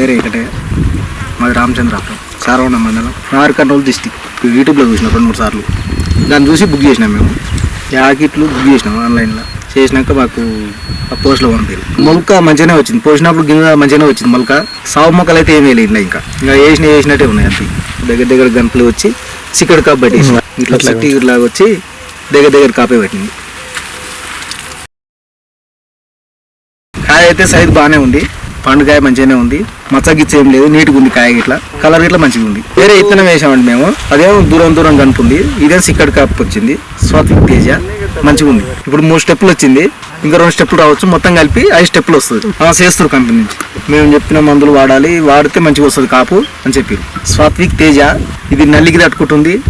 పేరు ఒకటే మాది రామచంద్రాపురం సారవణ మండలం నార్ కంట్రోల్ డిస్టిక్ యూట్యూబ్లో చూసినాం రెండు మూడు సార్లు. దాన్ని చూసి బుక్ చేసినాం మేము. యాకెట్లు బుక్ చేసినాం ఆన్లైన్లో. చేసినాక మాకు ఆ పోస్ట్లో పంపారు. మొలక మంచిగానే వచ్చింది. పోసినప్పుడు గింజ మంచిగానే వచ్చింది మొలక. సాగు మొక్కలు అయితే ఏమీ లేదు ఇంకా. ఇంకా వేసిన వేసినట్టే ఉన్నాయి అంతే దగ్గర దగ్గర గంటలు వచ్చి చికెడ్ కాపు పట్టేసి ఇట్లా చట్టి లాగా వచ్చి దగ్గర దగ్గర కాపే పట్టింది. కాయ అయితే సైజ్ బాగానే ఉంది. పండుగాయ మంచిగానే ఉంది. మచ్చ ఏం లేదు. నీట్గా ఉంది కాయ గిట్ల. కలర్ ఇట్లా మంచిగా ఉంది. వేరే ఇత్తనం వేసామండి మేము. అదేమో దూరం దూరం కనుపుంది ఇదే సిక్కడి కాపు వచ్చింది. స్వాతిక్ తేజ. మంచిగా ఉంది. ఇప్పుడు మూడు స్టెప్లు వచ్చింది. ఇంకా రెండు స్టెప్లు రావచ్చు. మొత్తం కలిపి ఐదు స్టెప్లు వస్తుంది. ఆ, చేస్తారు కంపెనీ నుంచి. మేము చెప్పిన మందులు వాడాలి. వాడితే మంచిగా వస్తుంది కాపు అని చెప్పి స్వాత్విక్ తేజ. ఇది నల్లికి తట్టుకుంటుంది.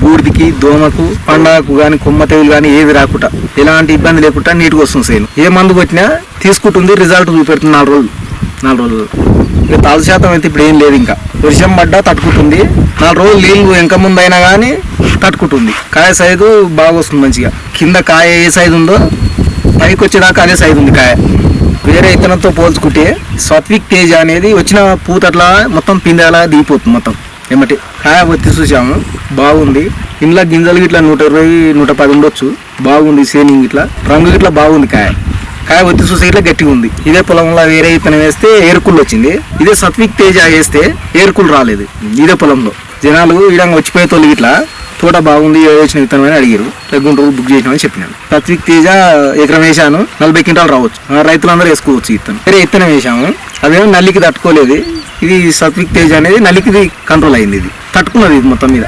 బూడిదికి దోమకు పండకు కానీ కొమ్మ తెగులు కానీ ఏవి రాకుండా ఎలాంటి ఇబ్బంది లేకుండా నీట్గా వస్తుంది సేను. ఏ మందు కొట్టినా తీసుకుంటుంది. రిజల్ట్ చూపెడుతుంది నాలుగు రోజులు. నాలుగు రోజులు. ఇక తాలు శాతం అయితే ఇప్పుడు ఏం లేదు ఇంకా. వర్షం పడ్డా తట్టుకుంటుంది. నాలుగు రోజులు నీళ్ళు వెనక ముందు అయినా కానీ తట్టుకుంటుంది. కాయ సైజు బాగా వస్తుంది మంచిగా. కింద కాయ ఏ సైజు ఉందో పైకి వచ్చేదాకా అదే సైజు ఉంది కాయ. వేరే ఇతనంతో పోల్చుకుంటే సాత్విక్ తేజ అనేది వచ్చిన పూత అట్లా మొత్తం పిందెలా దిగిపోతుంది మొత్తం. ఏమంటే కాయ వచ్చి చూసాము బాగుంది. ఇంట్లో గింజలు ఇట్లా నూట ఇరవై నూట పది ఉండొచ్చు. బాగుంది సేనింగ్ ఇట్లా. రంగు ఇట్లా బాగుంది కాయ. కాయ ఒత్తి చూసే గట్టిగా ఉంది. ఇదే పొలంలో వేరే విత్తనం వేస్తే ఏరుకుళ్ళు వచ్చింది. ఇదే సత్విక్ తేజ వేస్తే ఏరుకులు రాలేదు. ఇదే పొలంలో. జనాలు ఈడంగా వచ్చిపోయే తోలు ఇట్లా తోట బాగుంది ఏ వచ్చిన విత్తనం అని అడిగారు గుంటూరు బుక్ చేసినామని చెప్పినాను సత్విక్ తేజ ఎకరం వేసాను నలభై క్వింటాలు రావచ్చు. ఆ రైతులందరూ వేసుకోవచ్చు విత్తనం. ఇత్తనం వేరే ఇత్తనం వేసాము అదేమో నల్లికి తట్టుకోలేదు. ఇది సత్విక్ తేజ అనేది నల్లికి కంట్రోల్ అయింది ఇది. తట్టుకున్నది ఇది మొత్తం మీద.